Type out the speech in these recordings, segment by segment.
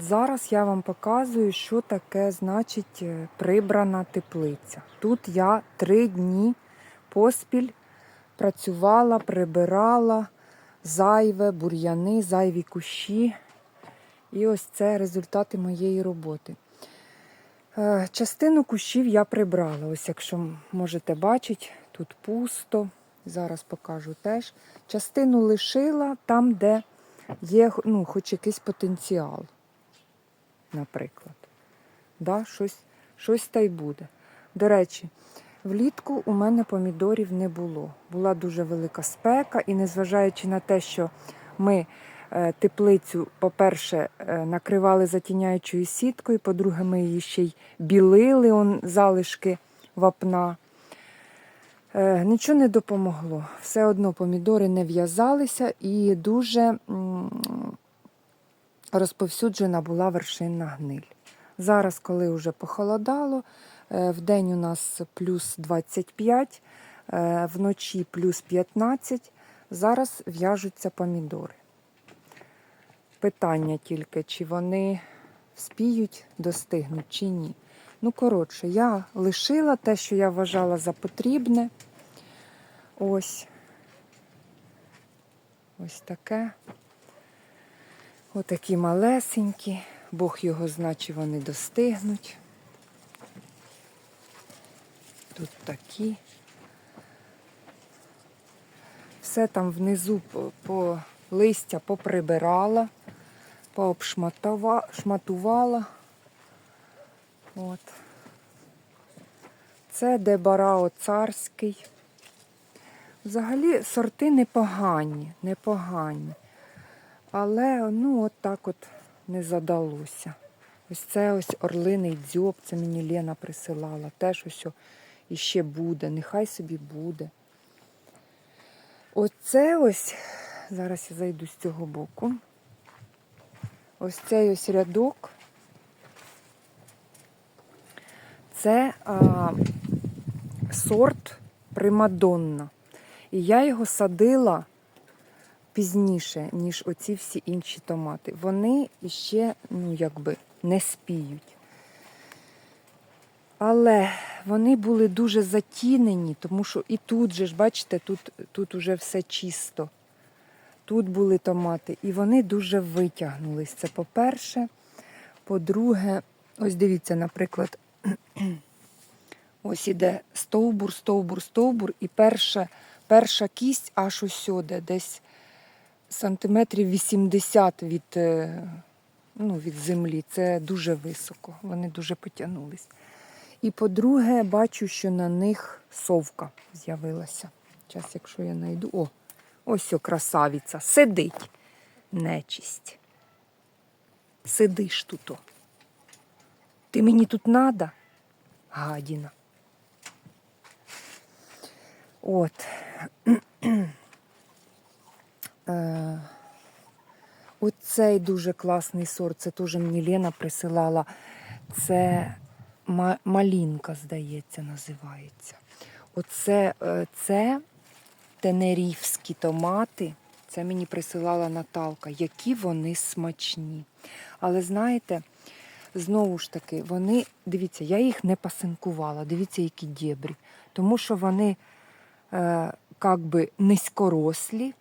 От зараз я вам показую, що таке значить е, прибрана теплиця. Тут я три дні поспіль працювала, прибирала зайве, бур'яни, зайві кущі. І ось це результати моєї роботи. Е, Частину кущів я прибрала. Ось якщо можете бачити, тут пусто. Зараз покажу теж. Частину лишила там, де є ну, хоч якийсь потенціал, наприклад. Да, щось, щось та й буде. До речі, влітку у мене помідорів не було. Була дуже велика спека, і незважаючи на те, що ми е, теплицю, по-перше, е, накривали затіняючою сіткою, по-друге, ми її ще й білили, он, залишки вапна. Е, Нічого не допомогло. Все одно помідори не в'язалися і дуже розповсюджена була вершинна гниль. Зараз, коли вже похолодало, е, в день у нас плюс 25, е, вночі плюс 15, зараз в'яжуться помідори. Питання тільки, чи вони спіють, достигнуть, чи ні. Ну, коротше, я лишила те, що я вважала за потрібне. Ось. Ось таке. Отакі малесенькі. Бог його значить, вони достигнуть. Тут такі. Все там внизу по, по листя поприбирала, пообшматувала. От. Це дебарао царський. Взагалі сорти непогані, непогані. Але ну от так от не задалося. Ось це ось орлиний дзьоб, це мені Лена присилала. Теж ось іще буде, нехай собі буде. Оце ось, зараз я зайду з цього боку. Ось цей ось рядок. Це а, сорт Примадонна. І я його садила пізніше, ніж оці всі інші томати. Вони ще, ну, якби, не спіють. Але вони були дуже затінені, тому що і тут же ж, бачите, тут, тут уже все чисто. Тут були томати, і вони дуже витягнулись. Це по-перше. По-друге, ось дивіться, наприклад, ось іде стовбур, стовбур, стовбур, і перша, перша кість аж усюди, десь сантиметрів 80 від, е, ну, від землі. Це дуже високо. Вони дуже потягнулись. І по-друге, бачу, що на них совка з'явилася. Зараз, якщо я знайду. О, ось о, красавиця. Сидить. Нечисть. Сидиш тут. Ти мені тут надо? Гадіна. От. Е, Оцей дуже класний сорт, це теж мені Лена присилала. Це малінка, здається, називається. Оце е, це тенерівські томати. Це мені присилала Наталка, які вони смачні. Але знаєте, знову ж таки, вони, дивіться, я їх не пасинкувала, дивіться, які дєбрі. Тому що вони е, как би низькорослі.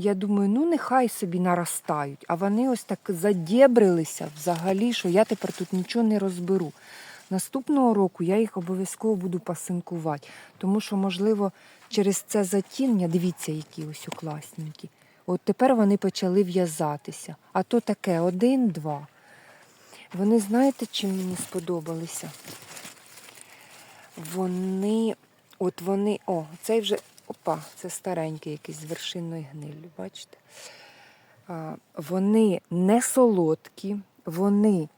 Я думаю, ну нехай собі наростають. А вони ось так задєбрилися взагалі, що я тепер тут нічого не розберу. Наступного року я їх обов'язково буду пасинкувати, тому що, можливо, через це затіння, дивіться, які ось класненькі. От тепер вони почали в'язатися. А то таке один-два. Вони, знаєте, чим мені сподобалися? Вони, от вони, о, цей вже, опа, це старенький якийсь з вершинною гниллю, бачите? Вони не солодкі, вони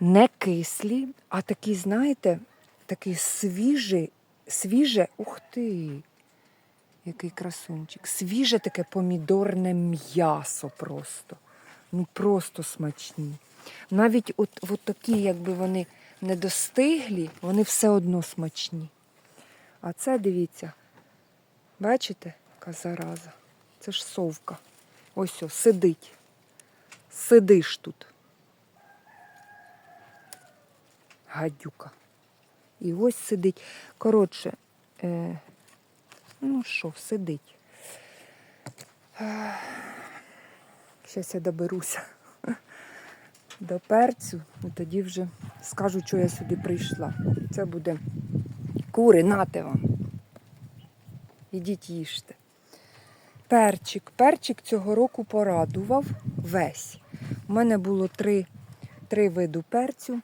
не кислі, а такі, знаєте, такий свіжий, свіже, ух ти, який красунчик, свіже таке помідорне м'ясо просто. Ну просто смачні. Навіть от, от такі, якби вони не достиглі, вони все одно смачні. А це дивіться, бачите, яка зараза? Це ж совка. Ось о, сидить. Сидиш тут. гадюка. І ось сидить. Коротше, е, ну що, сидить. Зараз я доберуся до перцю, і тоді вже скажу, що я сюди прийшла. Це буде кури, нате вам. Ідіть їжте. Перчик. Перчик цього року порадував весь. У мене було три, три виду перцю.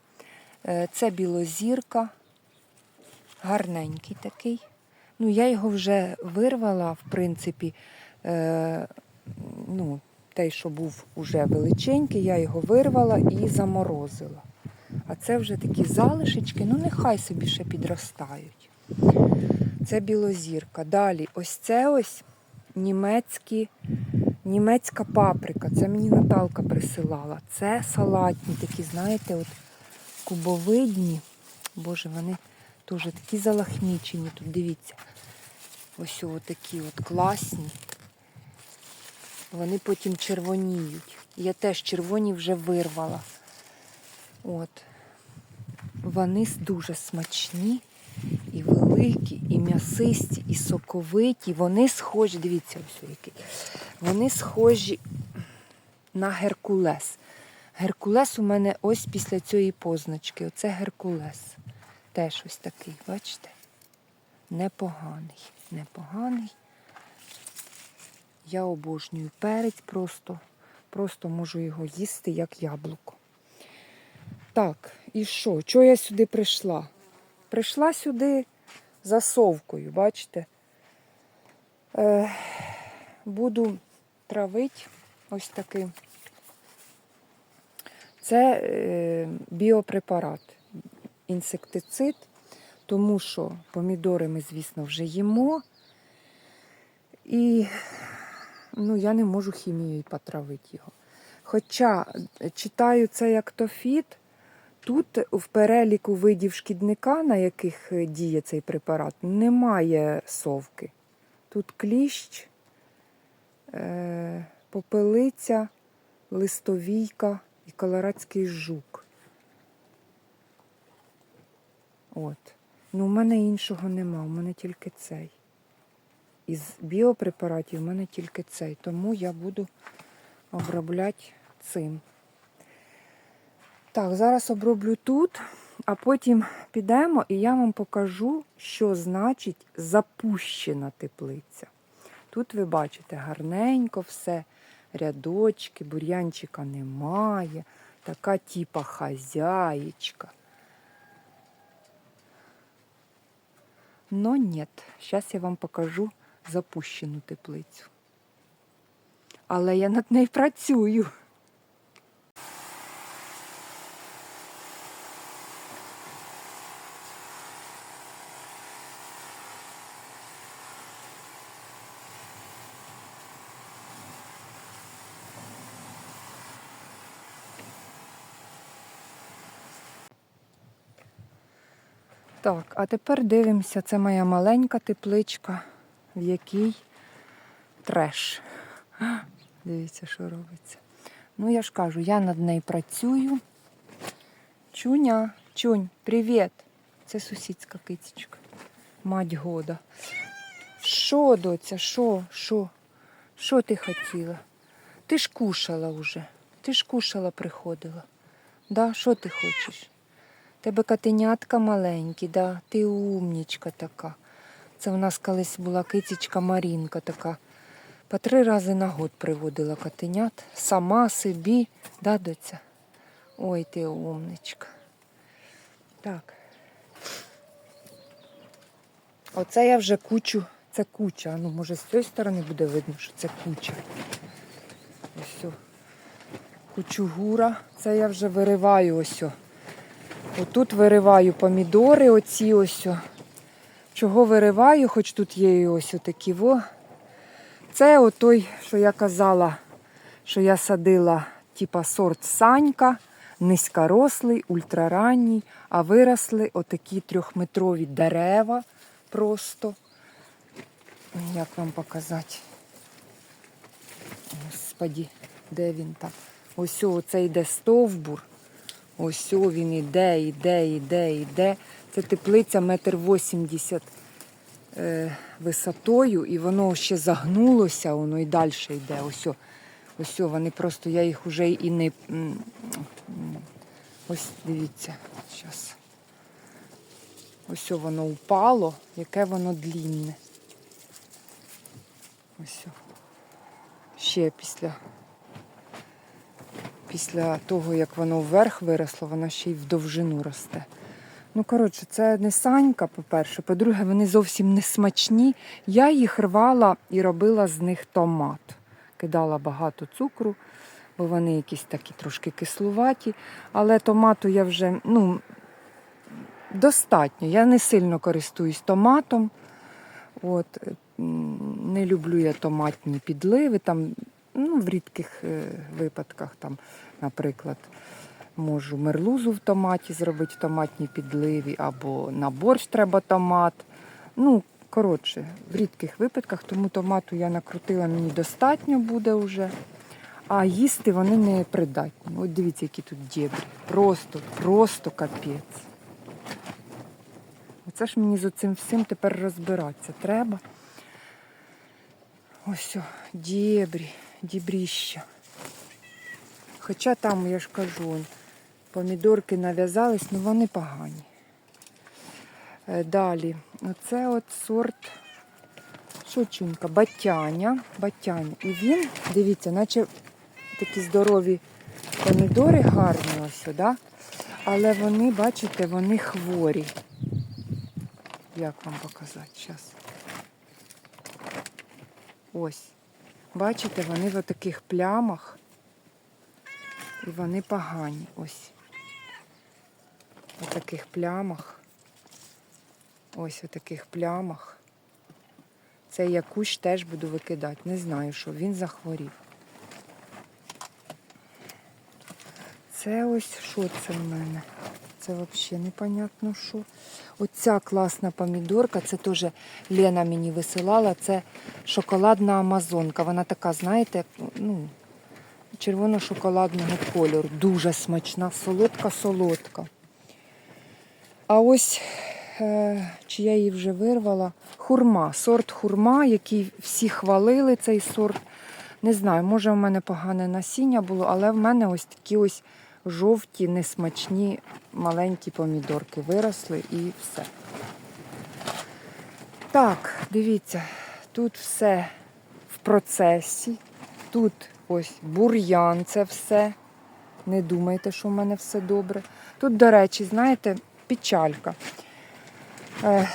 Е, Це білозірка, гарненький такий. Ну, я його вже вирвала, в принципі, е, ну, той, що був уже величенький, я його вирвала і заморозила. А це вже такі залишечки, ну нехай собі ще підростають. Це білозірка. Далі, ось це ось німецькі, німецька паприка. Це мені Наталка присилала. Це салатні такі, знаєте, от кубовидні. Боже, вони теж такі залахмічені. Тут дивіться. Ось такі от класні. Вони потім червоніють. Я теж червоні вже вирвала. От. Вони дуже смачні, великі, і м'ясисті, і соковиті. Вони схожі, дивіться, ось який. Вони схожі на Геркулес. Геркулес у мене ось після цієї позначки. Оце Геркулес. Теж ось такий, бачите? Непоганий. Непоганий. Я обожнюю перець просто. Просто можу його їсти як яблуко. Так, і що? Чого я сюди прийшла? Прийшла сюди за совкою, бачите? Е, буду травити ось такий. Це е, біопрепарат, інсектицид, тому що помідори ми, звісно, вже їмо. І ну, я не можу хімією потравити його. Хоча е, читаю це як тофіт, тут в переліку видів шкідника, на яких е, діє цей препарат, немає совки. Тут кліщ, е, попелиця, листовійка і колорадський жук. От. Ну, у мене іншого нема, у мене тільки цей. Із біопрепаратів у мене тільки цей, тому я буду обробляти цим. Так, зараз оброблю тут, а потім підемо і я вам покажу, що значить запущена теплиця. Тут ви бачите гарненько все, рядочки, бур'янчика немає, така типа хазяєчка. Но нет, зараз я вам покажу запущену теплицю. Але я над нею працюю. Так, а тепер дивимося, це моя маленька тепличка, в якій треш. Дивіться, що робиться. Ну, я ж кажу, я над нею працюю. Чуня, чунь, привіт. Це сусідська кицечка. Мать года. Що, доця, що, що? Що ти хотіла? Ти ж кушала вже. Ти ж кушала, приходила. Да, що ти хочеш? Тебе котенятка маленькі, да? ти умнічка така. Це в нас колись була кицечка Марінка така. По три рази на год приводила котенят. Сама собі, да, доця? Ой, ти умничка. Так. Оце я вже кучу, це куча. Ну, може, з цієї сторони буде видно, що це куча. Ось. Кучугура. Це я вже вириваю ось. Отут вириваю помідори, оці ось. Чого вириваю, хоч тут є і ось такі во. Це отой, що я казала, що я садила, типа сорт Санька, низькорослий, ультраранній, а виросли отакі трьохметрові дерева просто. Як вам показати? Господі, де він там? Ось о, це йде стовбур. Ось о, він іде, іде, іде, іде. Це теплиця метр вісімдесят е, висотою, і воно ще загнулося, воно і далі йде. Ось, о, ось вони просто, я їх уже і не. Ось дивіться, зараз. Ось о, воно упало, яке воно длінне. Ось. о. Ще після, після того, як воно вверх виросло, воно ще й в довжину росте. Ну, коротше, це не санька, по-перше. По-друге, вони зовсім не смачні. Я їх рвала і робила з них томат. Кидала багато цукру, бо вони якісь такі трошки кислуваті. Але томату я вже ну, достатньо. Я не сильно користуюсь томатом. От, не люблю я томатні підливи. Там, ну, в рідких е, випадках, там, наприклад, можу мерлузу в томаті зробити в томатній підливі, або на борщ треба томат. Ну, коротше, в рідких випадках, тому томату я накрутила, мені достатньо буде вже. А їсти вони не придатні. От дивіться, які тут дєбрі. Просто, просто капець. Оце ж мені з цим всім тепер розбиратися треба. Ось, дєбрі, дібріща. Хоча там, я ж кажу, помідорки нав'язались, ну вони погані. Е, Далі, оце от сорт шучунька, батяня, батяня. І він, дивіться, наче такі здорові помідори гарні ось, да? але вони, бачите, вони хворі. Як вам показати зараз? Ось. Бачите, вони в таких плямах. І вони погані. Ось. В таких плямах. Ось у таких плямах. Цей я кущ теж буду викидати. Не знаю, що він захворів. Це ось що це в мене? Це взагалі непонятно що. Оця класна помідорка, це теж Лена мені висилала. Це шоколадна амазонка. Вона така, знаєте, ну, червоно-шоколадного кольору. Дуже смачна, солодка-солодка. А ось, е, чи я її вже вирвала, хурма, сорт хурма, який всі хвалили цей сорт. Не знаю, може в мене погане насіння було, але в мене ось такі ось жовті, несмачні маленькі помідорки виросли і все. Так, дивіться, тут все в процесі. Тут ось бур'ян, це все. Не думайте, що в мене все добре. Тут, до речі, знаєте, печалька. Е,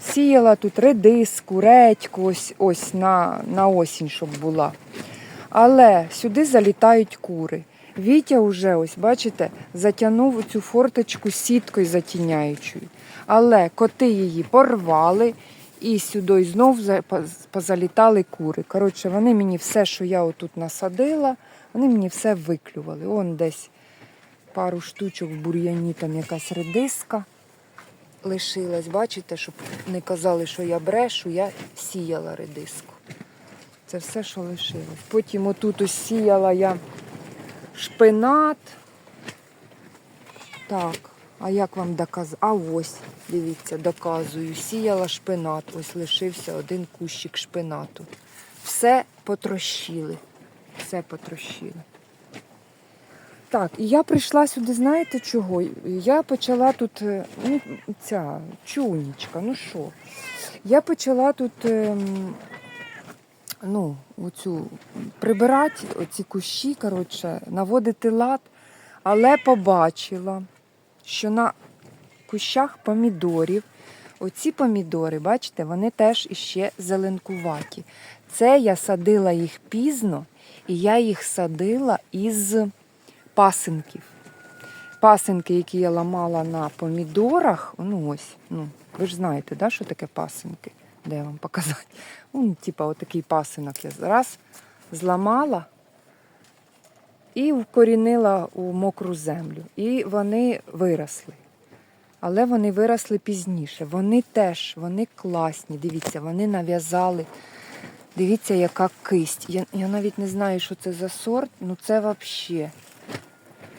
сіяла тут редиску, редьку, ось, ось на, на осінь, щоб була. Але сюди залітають кури. Вітя вже, ось, бачите, затягнув цю форточку сіткою затіняючою. Але коти її порвали і сюди знов позалітали кури. Коротше, вони мені все, що я отут насадила, вони мені все виклювали. Он десь пару штучок в бур'яні, там якась редиска лишилась. Бачите, щоб не казали, що я брешу, я сіяла редиску. Це все, що лишилось. Потім отут ось сіяла я шпинат. Так, а як вам доказати? А ось, дивіться, доказую. Сіяла шпинат. Ось лишився один кущик шпинату. Все потрощили. Все потрощили. Так, і я прийшла сюди, знаєте чого? Я почала тут, е, ну, ця чунічка, ну що? Я почала тут ем, ну, оцю, прибирати оці кущі, коротше, наводити лад, але побачила, що на кущах помідорів, оці помідори, бачите, вони теж іще зеленкуваті. Це я садила їх пізно, і я їх садила із пасинків. Пасинки, які я ламала на помідорах, ну ось, ну, ви ж знаєте, да, що таке пасинки? Де вам показати? Ну, типа, отакий пасинок я раз зламала і вкорінила у мокру землю. І вони виросли. Але вони виросли пізніше. Вони теж, вони класні. Дивіться, вони нав'язали. Дивіться, яка кисть. Я, я навіть не знаю, що це за сорт, ну це взагалі.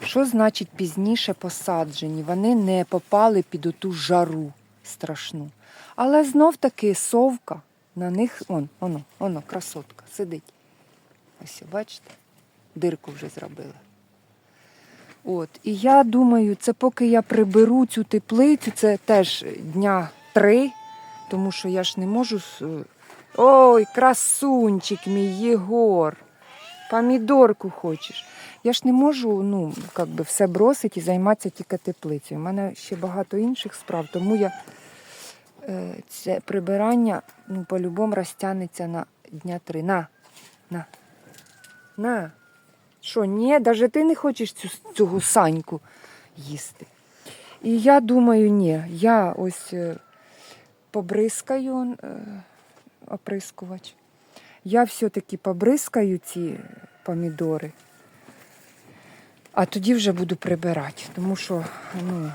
Що значить пізніше посаджені? Вони не попали під оту жару страшну. Але знов таки совка на них, он, воно, воно, красотка, сидить. Ось, бачите, дирку вже зробила. От, і я думаю, це поки я приберу цю теплицю, це теж дня три, тому що я ж не можу. Ой, красунчик мій Єгор. Помідорку хочеш. Я ж не можу ну, как би все бросити і займатися тільки теплицею. У мене ще багато інших справ, тому я е, це прибирання ну, по-любому розтягнеться на дня три. На, на, на. Що, ні, навіть ти не хочеш цю, цю гусаньку їсти. І я думаю, ні, я ось е, побризкаю е, оприскувач. Я все-таки побризкаю ці помідори, а тоді вже буду прибирати, тому що ну,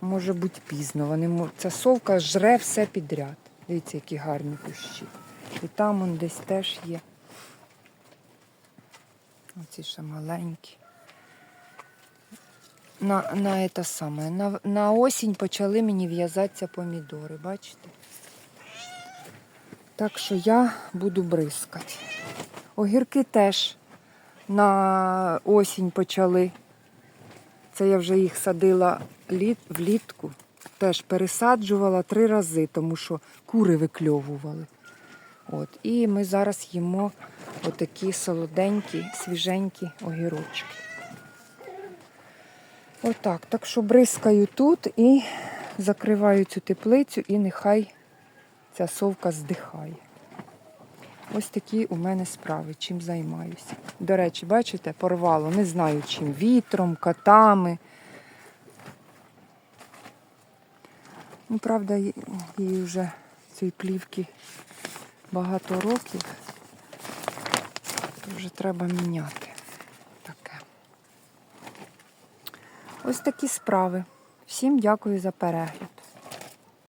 може бути пізно. Вони, ця совка жре все підряд. Дивіться, які гарні кущі. І там он десь теж є. Оці ще маленькі. На, на, це саме, на, на осінь почали мені в'язатися помідори, бачите? Так що я буду бризкати. Огірки теж на осінь почали. Це я вже їх садила літ, влітку. Теж пересаджувала три рази, тому що кури викльовували. От. І ми зараз їмо отакі солоденькі, свіженькі огірочки. Отак. Так що бризкаю тут і закриваю цю теплицю, і нехай ця совка здихає. Ось такі у мене справи, чим займаюся. До речі, бачите, порвало, не знаю чим, вітром, котами. Ну, правда, їй вже цієї плівки багато років. Вже треба міняти таке. Ось такі справи. Всім дякую за перегляд.